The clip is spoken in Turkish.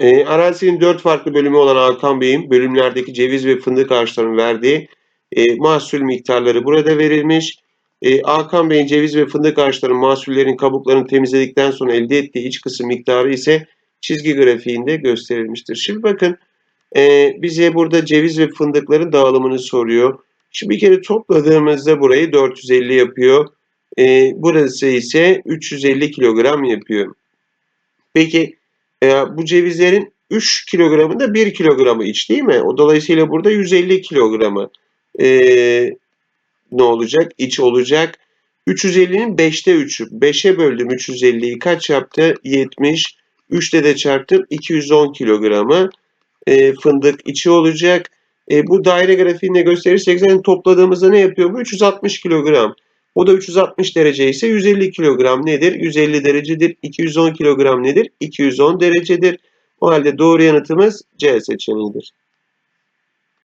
E, arazinin dört farklı bölümü olan Hakan Bey'in bölümlerdeki ceviz ve fındık ağaçlarının verdiği e, mahsul miktarları burada verilmiş. E, Hakan Bey'in ceviz ve fındık ağaçlarının mahsullerin kabuklarını temizledikten sonra elde ettiği iç kısım miktarı ise çizgi grafiğinde gösterilmiştir. Şimdi bakın e, bize burada ceviz ve fındıkların dağılımını soruyor. Şimdi bir kere topladığımızda burayı 450 yapıyor. E, burası ise 350 kilogram yapıyor. Peki e, bu cevizlerin 3 kilogramında 1 kilogramı iç değil mi? O dolayısıyla burada 150 kilogramı e, ne olacak? İç olacak. 350'nin 5'te 3'ü. 5'e böldüm 350'yi kaç yaptı? 70. 3'te de çarptım 210 kilogramı e, fındık içi olacak. E, bu daire grafiğinde gösterirsek zaten topladığımızda ne yapıyor bu? 360 kilogram. O da 360 derece ise 150 kilogram nedir? 150 derecedir. 210 kilogram nedir? 210 derecedir. O halde doğru yanıtımız C seçeneğidir.